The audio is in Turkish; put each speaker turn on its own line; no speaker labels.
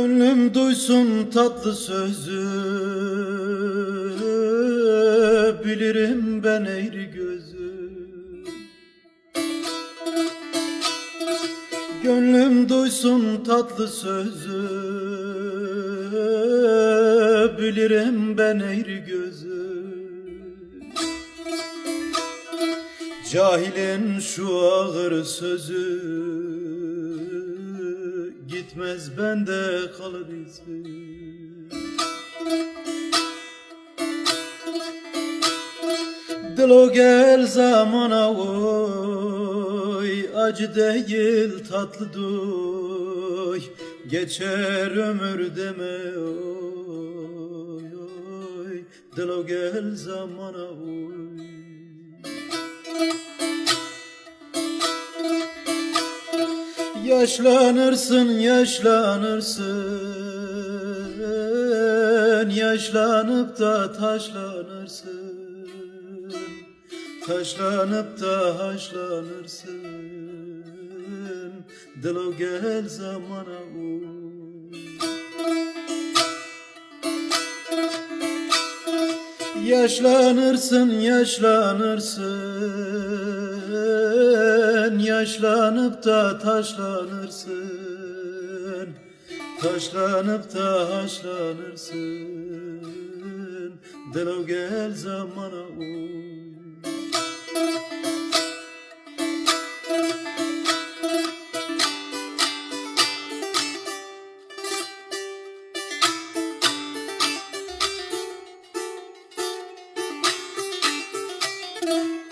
Gönlüm duysun tatlı sözü. Bilirim ben eğri gözü. Gönlüm duysun tatlı sözü. Bilirim ben eğri gözü. Cahilin şu ağır sözü Gitmez bende kalır izi Dil o gel zamana oy Acı değil tatlı duy. Geçer ömür deme oy oy. Dil o gel zamana oy Yaşlanırsın, yaşlanırsın. Yaşlanıp da taşlanırsın. Taşlanıp da haşlanırsın. Dil gel zamana uy Yaşlanırsın, yaşlanırsın. Yaşlanıp da taşlanırsın. Taşlanıp da haşlanırsın. O gel zamana Thank you.